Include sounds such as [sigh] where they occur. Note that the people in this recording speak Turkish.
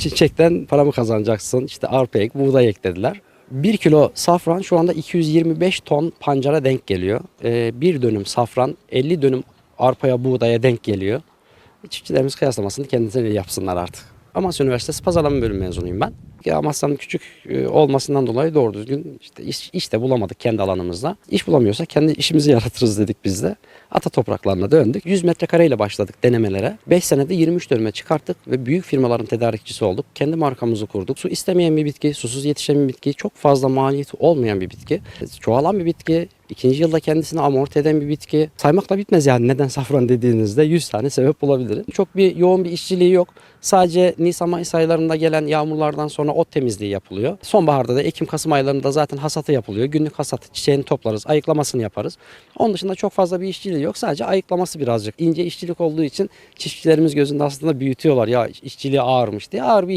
Çiçekten para mı kazanacaksın? İşte arpa ek, buğday ek dediler. 1 kilo safran şu anda 225 ton pancara denk geliyor. Ee, bir dönüm safran 50 dönüm arpaya buğdaya denk geliyor. Çiftçilerimiz kıyaslamasını kendileri yapsınlar artık. Amasya Üniversitesi pazarlama bölümü mezunuyum ben. Ya Amasya'nın küçük e, olmasından dolayı doğru düzgün işte iş, iş de bulamadık kendi alanımızda. İş bulamıyorsak kendi işimizi [laughs] yaratırız dedik biz de. Ata topraklarına döndük. 100 metrekareyle başladık denemelere. 5 senede 23 dönüme çıkarttık ve büyük firmaların tedarikçisi olduk. Kendi markamızı kurduk. Su istemeyen bir bitki, susuz yetişen bir bitki, çok fazla maliyeti olmayan bir bitki. Çoğalan bir bitki, İkinci yılda kendisini amorti eden bir bitki. Saymakla bitmez yani neden safran dediğinizde 100 tane sebep bulabilirim. Çok bir yoğun bir işçiliği yok. Sadece Nisan Mayıs aylarında gelen yağmurlardan sonra ot temizliği yapılıyor. Sonbaharda da Ekim Kasım aylarında zaten hasatı yapılıyor. Günlük hasat çiçeğini toplarız, ayıklamasını yaparız. Onun dışında çok fazla bir işçiliği yok. Sadece ayıklaması birazcık ince işçilik olduğu için çiftçilerimiz gözünde aslında büyütüyorlar. Ya işçiliği ağırmış diye ağır bir